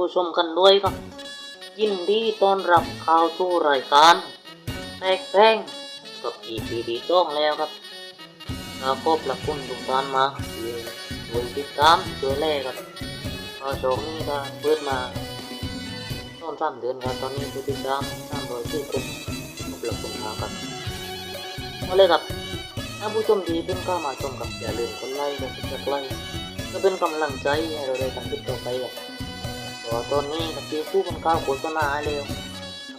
ผู้ชมกันด้วยครับ ยินดีต้อนรับเข้าสู่รายการแตกแตงกับ EP ที่สองแล้วครับขอขอบระคุณทุกท่านมากที่ช่วยติดตามช่วยแลครับพอโชคนี้ก็เปิดมาต้นสามเดือนครับตอนนี้ผู้ติดตามสามร้อยสี่คนขอบระคุณมากครับมาเลยครับถ้าผู้ชมที่เพิ่งเข้ามาชมกับอย่าลืมกดไลค์และกดไลค์ก็เป็นกำลังใจให้เราได้ทำคลิปต่อไปครับ ตัวตนนี้กับที่คู่กันก้าวโฆษณาเร็ว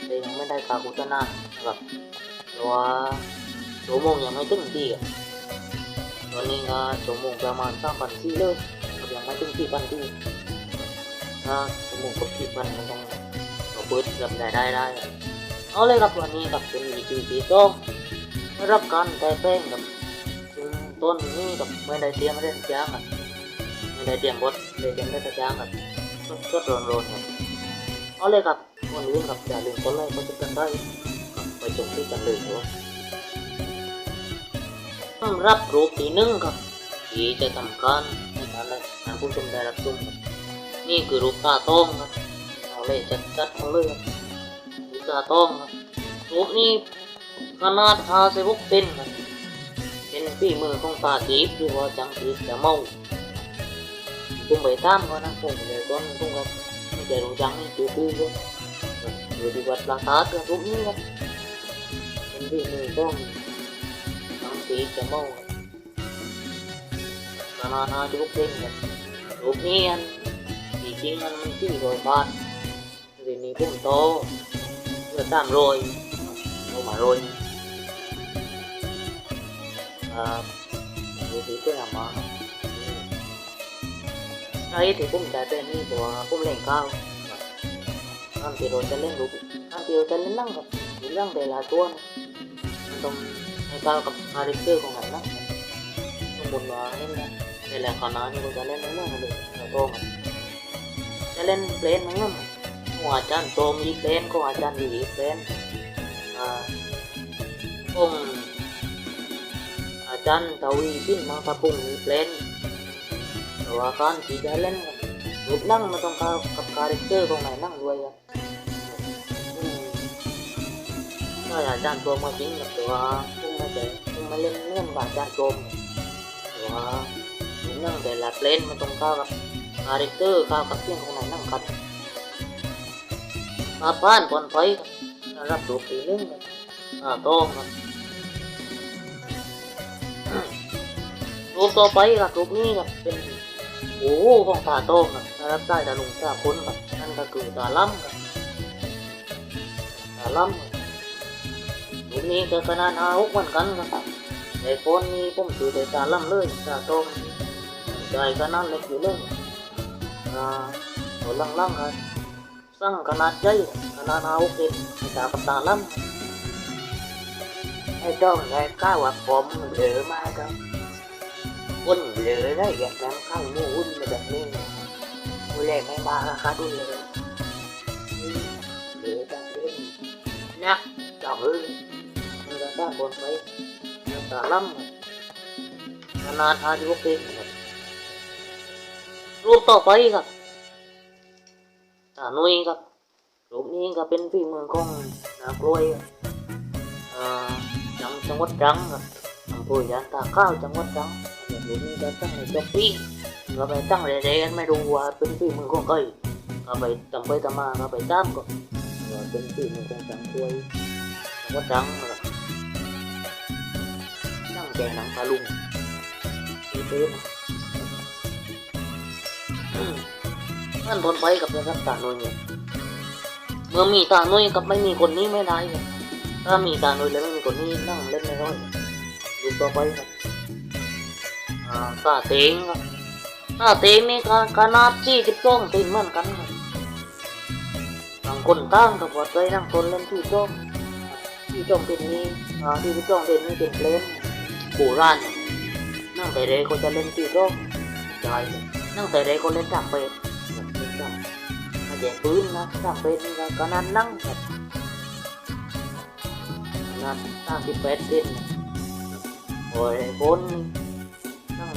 แต่ยังไม่ได้กาวโฆษณานะครับตัวชั่วโมงยังไม่ถึงที่อะตอนนี้ก็ชั่วโมงประมาณสามพันสี่เลยยังไม่ถึงที่พันที่ถ้าชั่วโมงกับที่พันมันต้องเราเปิดกับได้ได้ได้เอาเลยครับวันนี้กับเป็นวีดีที่สองได้รับการแต่แป้งกับซึ่งต้นนี้กับไม่ได้เตรียมเล่นจ้างอะไม่ได้เตรียมบทเลยเตรียมเล่นจ้างอะ ก็โดนโดนครับเอาเลยครับวันนี้ครับอย่าลืมกดไลค์กดติดตามได้ไปชมที่กันเลยครับต้องรับรูปที่หนึ่งครับที่จะทำการให้ท่านได้ท่านผู้ชมได้รับชมนี่คือรูปตาต้องครับเอาเลยจัดจัดเอาเลยครับรูปตาต้องครับรูปนี้ขนาด56เซนครับเป็นฝีมือของตาจีบที่ว่าจังจีบจะเมา cũng bị tam con ăn cùng để con cũng gặp bây giờ đồ trắng chú cu luôn rồi thì vật là tát là cũng như vậy nên vì người con ăn tí chấm màu cho nó nó chú kinh rồi lúc นี้อันที่จริงมันมันที่โรยบ้านทีนี้พุ่มโตเพื่อตามโรยเอามาโรยอ่าดูสิเพื่มาไอ้ที่ผมจเป็นนี่ตัวผมเล่นก้าวอันที่เรจะเล่นรูปอันที่เรจะเล่นนั่งกับเรื่องแต่ละตัวนะมันต้องให้ก้าวกับคาแรคเตอร์ของมันนะสมมติว่าเล่นนะแต่ละคณะนี่เราจะเล่นไม่เหมือนกันเลยเราโตมันจะเล่นเพลนมั้งมั้งของอาจารย์โตมีเพลนของอาจารย์ดีเพลนอ่าผมอาจารย์ทวีพินมาตะพุงมีเพลน ต่ว่าการที่จะเล่นรูปนั่งมันต้องเข้ากับคาแรคเตอร์ของไหนนั่งด้วยอะอืมถ้าอาจารย์ตัวมาจริงนะแต่ว่าผมไม่ได้ผมไม่เล่นเล่นกับอาจารย์ตัวแต่ว่ารูปนั่งแต่ละเพลนมันต้องเข้ากับคาแรคเตอร์เข้ากับเสียงของไหนนั่งกันมาบ้านบนไฟครับรับรูปปีนึงครับอ่าโต้งครับรูปต่อไปครับรูปนี้ครับเป็น โอ้โหของตาโต้งครับถ้ารับได้ตาลุงตาคุ้นครับนั่นก็คือตาล่ำครับตาล่ำครับรูปนี้ก็ขนาดอาหกเหมือนกันครับในโฟนนี้ผมซื้อแต่ตาล่ำเลยตาโต้งใจขนาดเล็กอยู่เลยอ่าตัวล่างๆครับสั่งขนาดใหญ่ขนาดอาหกเซนในตากับตาล่ำให้เจ้าไงก้าวผมเดือมากครับ วุ่นเลยไอย่างน้ำข้างมู่วุ่นเลแบบนี้ดูแลไม่มานะคะดูเลยเดี๋ยวจะเล่นักจอกเอ้ยมันจะได้บนไหมมันจะล่ำนานาทายุเป็นรูปต่อไปครับตานุ่ยครับรูปนี้ก็เป็นฝีมือของนากล้วยจังจังหวัดจังครับอำเภอยาตาข้าวจังหวัดจัง อย่างนี้จะตั้งในจ็อกปิ้ก็ไปตั้งเรๆกันไม่รู้ว่าเป็นฝีมือของใครก็ไปตำไปตำมาก็ไปตามก็ว่าเป็นฝีมือของสังควยแล้วก็ดังนะครับตั้งแกหนังตาลุงที่เป็นนั่นทนไปกับนะครับตาหน่วยเนี่ยเมื่อมีตาหน่วยกับไม่มีคนนี้ไม่ได้ถ้ามีตาหน่วยแล้วไม่มีคนนี้นั่งเล่นไม่ได้ดูต่อไปครับ อ่าตาเต็งครับตาเต็งนี่ก็ขนาดสี่สิบสองเซนเหมือนกันครับต่างคนต่างกับวัดใจนั่งคนเล่นที่จ้องที่จ้องเป็นนี้อ่าที่จ้องเป็นนี่เป็นเพลนโบราณนั่งแต่เด็กก็จะเล่นที่จ้องใจนั่งแต่เด็กก็เล่นจับเป็ดเล่นจับมาแย่ปืนนะจับเป็ดนี่ก็ขนาดนั่งครับขนาดสามสิบแปดเซนนโอ้ยคน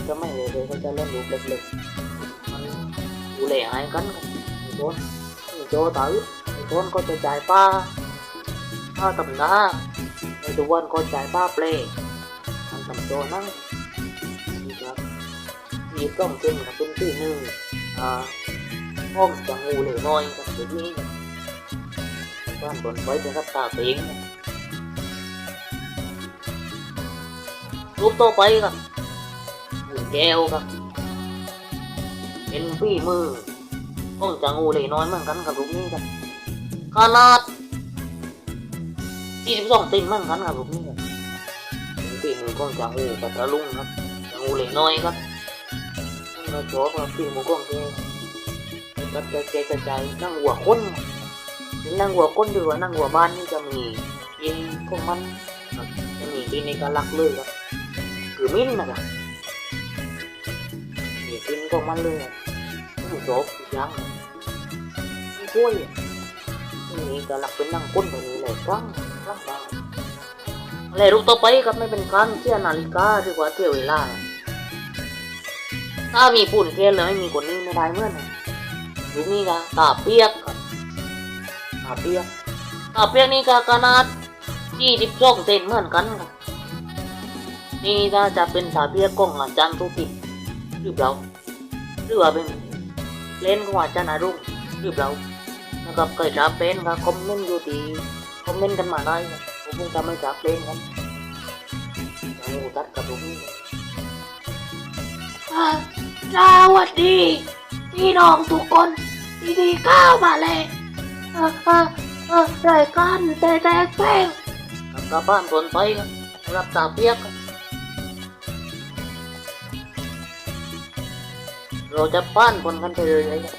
จะไม่เลยเลยเขาจะเล่นลูกเล็กๆมันดูแลหายกันครับคนไอ้โจตาอึดไอ้คนก็จะจ่ายป้าป้าตำหน้าไอ้ตัววันก็จ่ายป้าเปลมันตำโจนั่งนี่ครับมีกล้องเจนกับเป็นที่หนึ่งอ่าห้องจังงูเหลวน้อยกับตัวนี้บ้านบนไว้จะรับตาเปงครับรูปต่อไปครับ หมูแก้วครับ เป็นฝีมือต้องจะงูเลยน้อยเหมือนกันกับลูกนี้ครับขนาด42ตินเหมือนกันกับลูกนี้ครับเป็นฝีมือของจะงูกับตะลุงครับจะงูเลยน้อยครับนั่นก็ชอบครับฝีมือของแกกระจายกระจายนั่งหัวคนนนั่งหัวคนหรือว่านั่งหัวบ้านนี่จะมีเองของมันครับจะมีเป็นเอกลักเลยครับคือมิ้นนะครับ กินของมันเลยผู้จบยังไม่ช่วยนี่ก็หลักเป็นนั่งก้นแบบนี้เลยครั้งครั้งอะไรรูปต่อไปครับไม่เป็นการเสียนาฬิกาหรือว่าเสียเวลา ถ้ามีปุ่นเกลเลยไม่มีคนนี้ไม่ได้เมื่อนรูปนี้ก็ตาเปียกครับตาเปียกตาเปียกนี่ก็ขนาดที่สิบสองเซนเหมือนกันครับนี่ถ้าจะเป็นตาเปียกกล้องอาจารย์ทุกิจ หรือเปล่าหรือว่าเป็นเล่นของอาจารย์อารุ่งหรือเปล่านะครับเคยจับเป็นครับคอมเมนต์อยู่ดีคอมเมนต์กันมาได้ครับผมคงจะไม่จับเป็นครับจะงูตัดกับผมนี่สวัสดีพี่น้องทุกคนที่ดีก้าวมาเลยเออเออเออรายการแต่แต่แป้งกับกลับบ้านคนไปครับรับตาเปียกครับ เราจะป้านคนกันไปเลยเลยครับ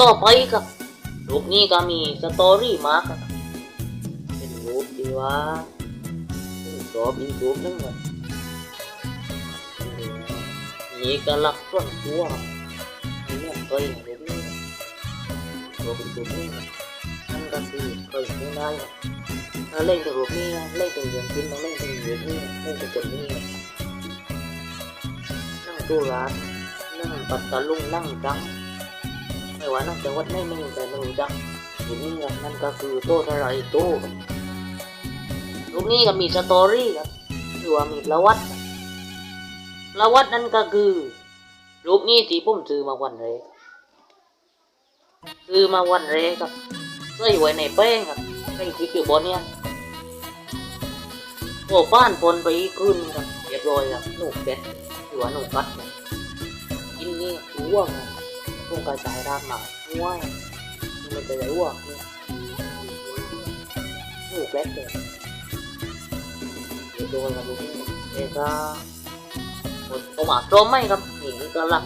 ต่อไปครับรูปนี้ก็มีสตอรี่มาครับเป็นรูปที่ว่าชอบอีกรูปหนึงครับมีเอกลักษณ์ส่วนตัวครับมีเงื่อนไขรูปนี้รูปอีกรูปนี้นั่นก็คือเคยไม่ได้ครับถ้าเล่นกับรูปนี้เล่นเป็นเรื่องจริงต้องเล่นเป็นรูปนี้เล่นเป็นคนนี้นั่งตู้ร้าน ปัตตาลุงนั่งจังไม่ว่านั่งจังวัดไหนไม่มีแต่ไม่รู้จักอยู่นี่ครับนั่นก็คือโต้ทรายโต้ครับลูกนี้ก็มีสตอรี่ครับคือว่ามีประวัติประวัตินั่นก็คือรูปนี้ที่ผมซื้อมาวันแรกซื้อมาวันแรกครับใส่ไว้ในแป้งครับแป้งที่คือบอนเนี่ยโอ้ป้านปนไปอีกคืนครับเรียบร้อยครับหนูเป็ดหรือว่าหนูกัดครับ นี่อ้วกอะพวกกระจายรากหมาง่วยมันจะได้อ้วกเนี่ยลูกเล็กเลยเดี๋ยวโดนกับลูกนี่เด็กก็หมดตัวหมาจมไหมครับหญิงก็หลัก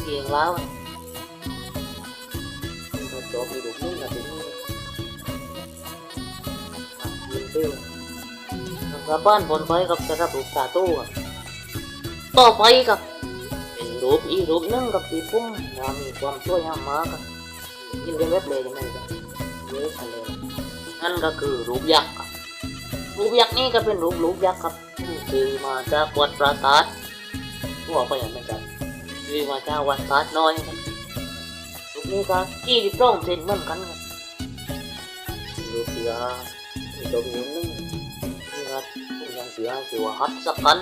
เพียงแล้วอะนี่ก็จมมีลูกนี่กับลูกนี่ยิงเตี้ยวแล้วบ้านบนไปกับจะรับลูกตาตู้ต่อไปกับ รูปอีรูปนึงกับที่มว่ามีความสวยงามมากยินดีเว็บเลยยังไงครับเยอะทะเลนั่นก็คือรูปยักษ์ครับรูปยักษ์นี่ก็เป็นรูปรูปยักษ์ครับผมซื้อมาจากวัดปราสาททั่วไปอย่างไม่จัดซื้อมาจากวัดปราสาทน้อยครับรูปนี้ก็ที่ที่ร่องเซนเหมือนกันครับรูปเสือมีตัวมีนึงนี่ครับผมยังเสือเสือฮัตสักัน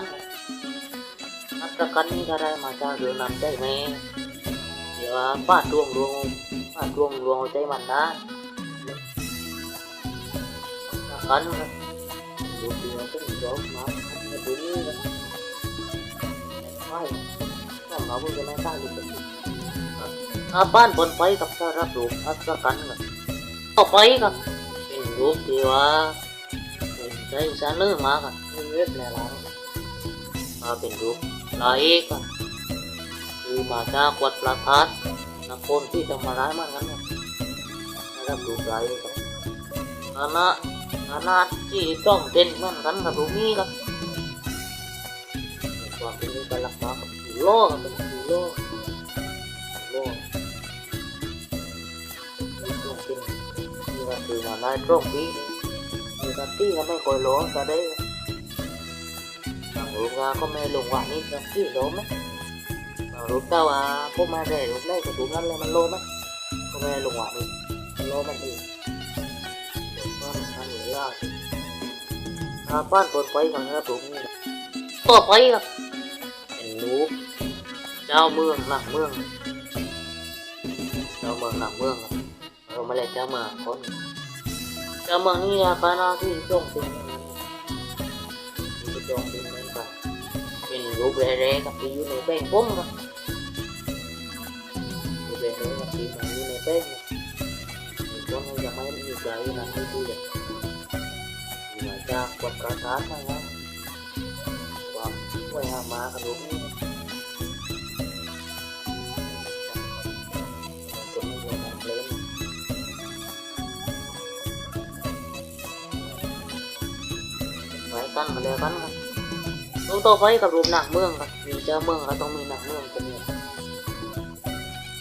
นักกันนี่ก็ได้มาจากเรือนำใจแม่เดี๋ยวป้าดรวงดวงป้าดรวงดวงใจมันนะนักกันครับดูดีเราต้องยกมาให้ดูนี่กันไม่ต้องเราพูดกันไม่ได้ดูกันอาบ้านบนไปกับสารับรูปอัศกันครับต่อไปครับเป็นรูปที่ว่าเป็นใจสารเลื่อมาครับเรียบแล้วมาเป็นรูป ลายเอกอะคือมาจากวัดประทัดนครที่จะมาร้ายมากนั้นเนี่ยนะครับรูปลายเอกครับคณะคณะที่ต้องเต้นมือนกันกับรูนี้ครับความเป็นเอกลักษณ์มากครับสีโล่ครับเป็นสีโล่สีโล่นี่ต้องเป็นนี่ก็คือมาได้ตรงนี้มีกันที่ก็ไม่ค่อยร้อนก็ได้ทางรูปงาไม่ลงจะที่โลก้าอะได้ รูปได้ก็รูปนั้นเลยมันโลไหมก็ไม่ได้ลงหวานนี่โลมันดีเดี๋ยวก็มันเหลือยากอาบ้านปนไปกันนะครับผมนี่ต่อไปครับเป็นลูกเจ้าเมืองหลังเมืองเจ้าเมืองหลังเมืองเราไม่ได้เจ้าเมืองคนเจ้าเมืองนี่ราคาหน้าที่จ้องเป็นที่จ้องเป็น เหมือนกันเป็นรูปแร่ๆกับที่อยู่ในแป้งผมครับรูปแร่ๆ ต้องต่อไฟกับรูปหนังเมืองครับมีเจ้าเมืองก็ต้องมีหนังเมืองกันเนี่ย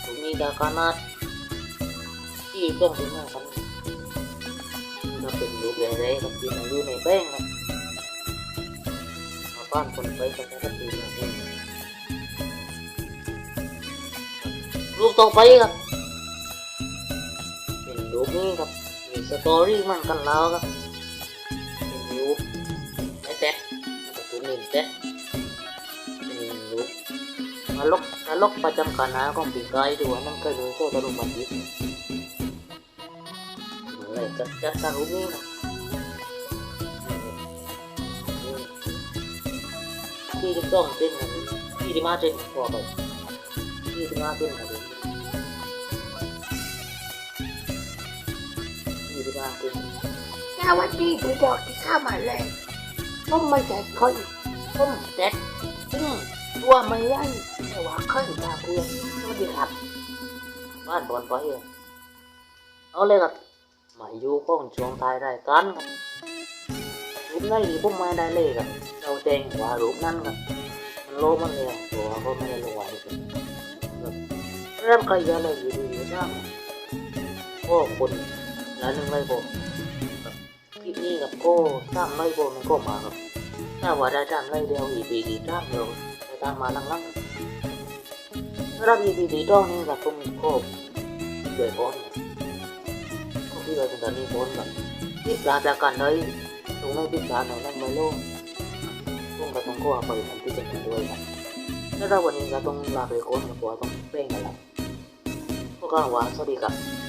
ตรงนี้ดาการนัที่ต้องเป็นหน้ากันเะเป็นรูปอะไรครับที่มันอยู่ในแป้งครับมาบ้านคนไปกันก็คือมาเองรูปต่อไฟครับ เป็นรูปนี้ครับมีสตอรี่มันกันแล้วครับ กับตัวนินแต๊ะเป็นลูกนรกนรกประจำคณะของปีกายดูว่ามันเคยดูโคตรรุมันยิบอะไรจัดจัดการรูปนี้นะที่ที่ต้องเต้นกันที่ที่มาเต้นพอไปที่ที่มาเต้นกันที่ที่มาเต้นสวัสดีผู้บอกที่เข้ามาเลยผมไม่ใช่คน ผมเด็ดซึ่งตัวไม่ใหญ่แต่ว่าเคยมาเพื่อนสวัสดีครับ บ้านบอลไปอะเอาเลยครับมาอยู่ข้องช่วงท้ายรายการครับรูปไหนที่ผมไม่ได้เลยครับเราแจ้งว่ารูปนั้นครับมันโลมันเลยตัวก็ไม่ได้ลงไว้ครับเริ่มใครจะเลยอยู่ดีๆช่างโอ้คนละหนึ่งไรโบครับคลิปนี้กับโก้สร้างไรโบมันก็มาครับ ถ้าว่าได้ตามไรเดียวอีปีกี่ตามเดียวได้ตามมาลังๆรับยีดีดีต้องนี่กับตรงโคบเดือดร้อนก็ที่เราจะตอนนี้พ้อนแบบพิจารณากันเลยตรงไม่พิจารณานั่นไม่โล่งตรงกับตรงก็ไปทำที่จะกินด้วยครับแล้วเราวันนี้เราต้องลาไปโค้นกับตัวต้องเป้งกันแล้วพวกเราว่าสวัสดีครับ